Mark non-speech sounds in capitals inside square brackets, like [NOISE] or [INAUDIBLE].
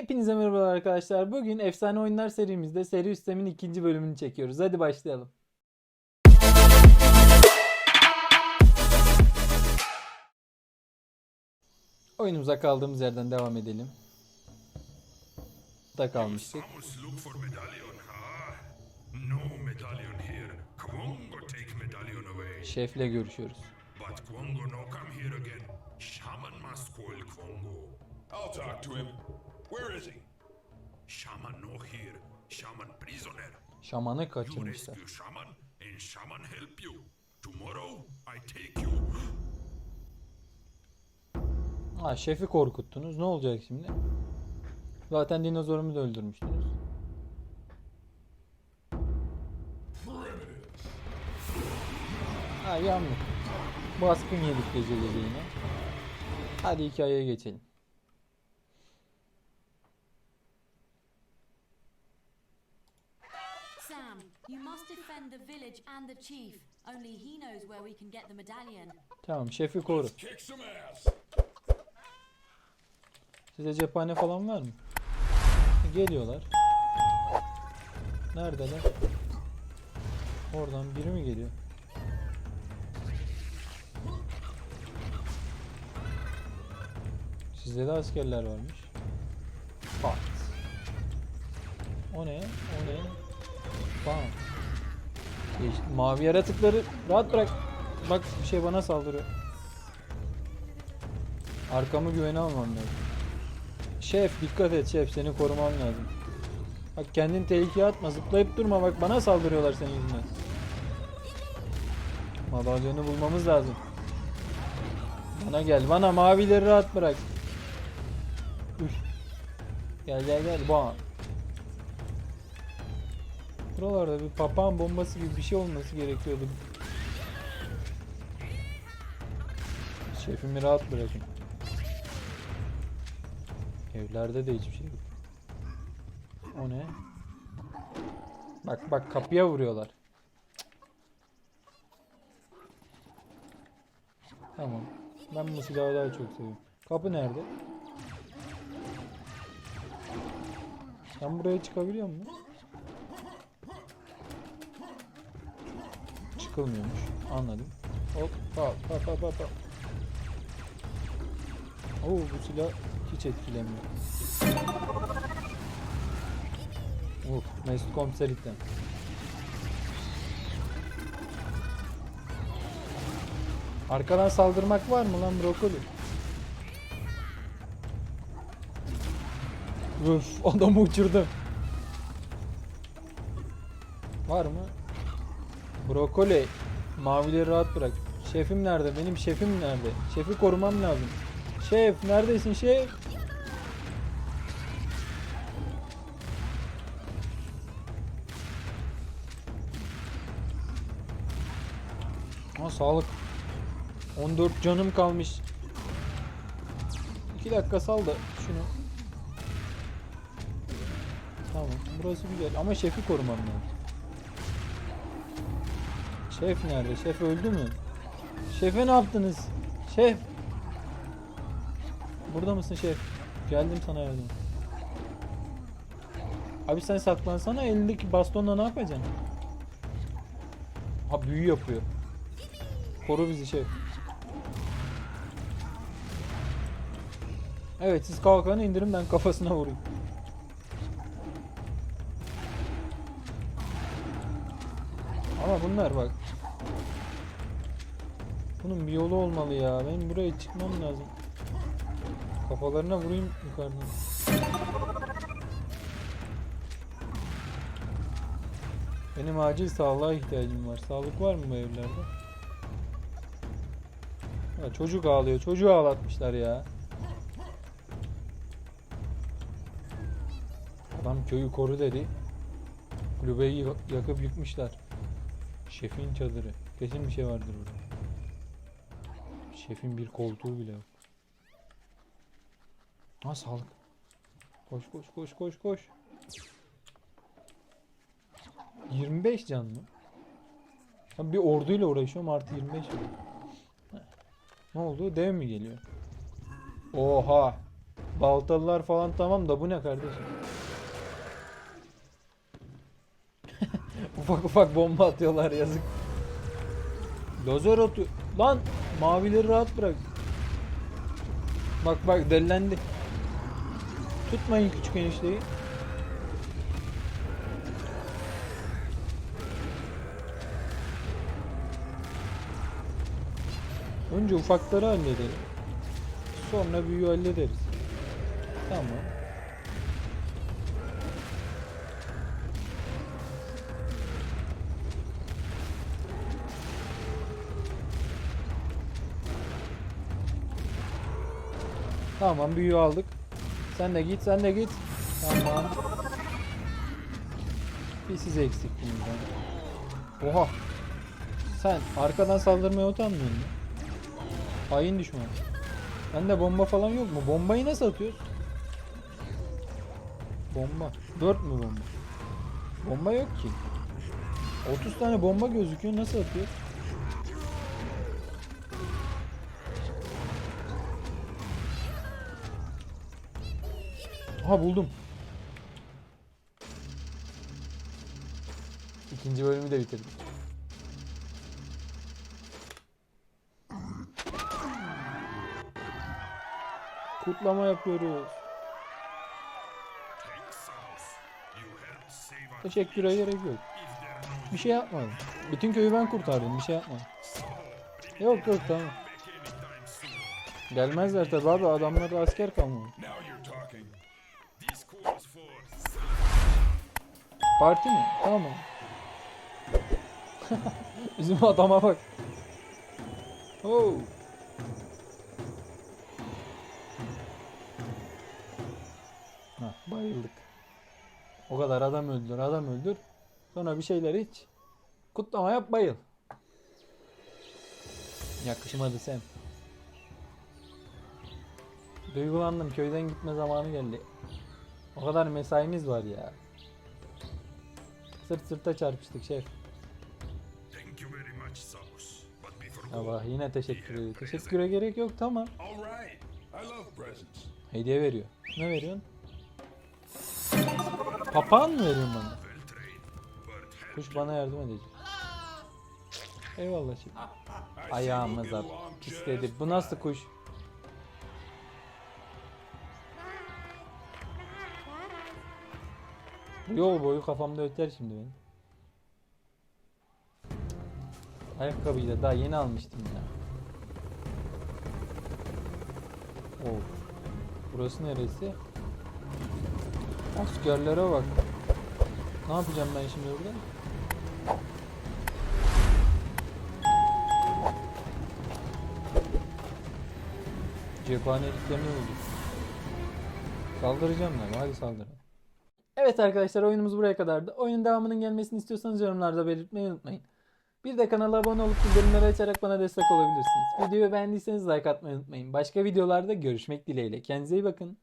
Hepinize merhabalar arkadaşlar. Bugün Efsane Oyunlar serimizde seri üstemin ikinci bölümünü çekiyoruz. Hadi başlayalım. Oyunumuza kaldığımız yerden devam edelim. Da kalmıştık. Şefle görüşüyoruz. But Kwongo no come here again. Shaman must call Kwongo. I'll talk to him. Where is he? Shaman no here. Shaman prisoner. Şamanı You kaçırmışlar. rescue Shaman and Shaman help you. Tomorrow I take you. Ha şefi korkuttunuz. Ne olacak şimdi? Zaten dinozorumu da öldürmüştünüz. Ha yandık. Baskın yedik gece gece yine. Hadi hikayeye geçelim. Tamam şefi koru. Size cephane falan var mı? Geliyorlar. Neredeler? Oradan biri mi geliyor? Sizde de askerler varmış. Pat. O ne? O ne? Bam. Mavi yaratıkları rahat bırak. Bak bir şey bana saldırıyor. Arkamı güvene almam lazım. Şef dikkat et şef seni koruman lazım. Bak kendini tehlikeye atma zıplayıp durma bak bana saldırıyorlar senin yüzünden. Madalyonu bulmamız lazım. Bana gel bana mavileri rahat bırak. Üf. Gel gel gel bam. Buralarda bir papağan bombası gibi bir şey olması gerekiyordu. Şefimi rahat bırakın. Evlerde de hiçbir şey yok. O ne? Bak bak kapıya vuruyorlar. Tamam. Ben bu silahı daha çok seviyorum. Kapı nerede? Sen buraya çıkabiliyor musun? Çıkılmıyormuş. Anladım. Hop pa pa pa pa. Oo bu silah hiç etkilemiyor. Uf, Mesut komiser itten. Arkadan saldırmak var mı lan brokoli? Üf, [LAUGHS] adamı uçurdum. Var mı? Brokoli, mavileri rahat bırak. Şefim nerede? Benim şefim nerede? Şefi korumam lazım. Şef, neredesin şef? Ha sağlık. 14 canım kalmış. 2 dakika sal da şunu. Tamam burası güzel ama şefi korumam lazım. Şef nerede? Şef öldü mü? Şefe ne yaptınız? Şef. Burada mısın şef? Geldim sana yardım. Abi sen saklansana elindeki bastonla ne yapacaksın? Ha büyü yapıyor. Koru bizi şef. Evet siz kalkanı indirin ben kafasına vurayım. Ama bunlar bak. Bunun bir yolu olmalı ya. Benim buraya çıkmam lazım. Kafalarına vurayım yukarıdan. Benim acil sağlığa ihtiyacım var. Sağlık var mı bu evlerde? Ya çocuk ağlıyor. Çocuğu ağlatmışlar ya. Adam köyü koru dedi. Kulübeyi yak- yakıp yıkmışlar. Şefin çadırı. Kesin bir şey vardır burada. Şefin bir koltuğu bile yok. Ha sağlık. Koş koş koş koş koş. 25 can mı? Ben bir orduyla uğraşıyorum artı 25 mi? Ne oldu? Dev mi geliyor? Oha. baltalılar falan tamam da bu ne kardeşim? Ufak ufak bomba atıyorlar yazık. Dozer atıyor. Lan mavileri rahat bırak. Bak bak delilendi. Tutmayın küçük enişteyi. Önce ufakları halledelim. Sonra büyüğü hallederiz. Tamam. Tamam büyüğü aldık. Sen de git sen de git. Tamam. Bir siz eksik bundan. Oha. Sen arkadan saldırmaya utanmıyor musun? Hain düşman. Bende bomba falan yok mu? Bombayı nasıl atıyoruz? Bomba. 4 mü bomba? Bomba yok ki. 30 tane bomba gözüküyor. Nasıl atıyor? Aha buldum. İkinci bölümü de bitirdim. Kutlama yapıyoruz. Teşekküre gerek Bir şey yapmadım. Bütün köyü ben kurtardım. Bir şey yapmadım. Yok yok tamam. Gelmezler tabi abi adamlarda asker kalmadı. Parti mi? Tamam. [LAUGHS] Bizim adama bak. Oh. Hah, bayıldık. O kadar adam öldür, adam öldür. Sonra bir şeyler iç. Kutlama yap, bayıl. Yakışmadı Sem. Duygulandım. Köyden gitme zamanı geldi. O kadar mesaimiz var ya. Sırt sırta çarpıştık şef. Allah yine teşekkür ediyor. Teşekküre gerek yok tamam. Hediye veriyor. Ne veriyorsun? Papağan mı veriyorsun bana? Kuş bana yardım edecek. Eyvallah şef. I see we'll Ayağımıza pisledi. Bu nasıl kuş? Yol boyu kafamda öter şimdi benim. Ayakkabıyı da daha yeni almıştım ya. Of. Burası neresi? Askerlere bak. Ne yapacağım ben şimdi burada? Cephaneliklerini bulduk. Saldıracağım ben. Hadi saldırın. Evet arkadaşlar oyunumuz buraya kadardı. Oyunun devamının gelmesini istiyorsanız yorumlarda belirtmeyi unutmayın. Bir de kanala abone olup bildirimleri açarak bana destek olabilirsiniz. Videoyu beğendiyseniz like atmayı unutmayın. Başka videolarda görüşmek dileğiyle. Kendinize iyi bakın.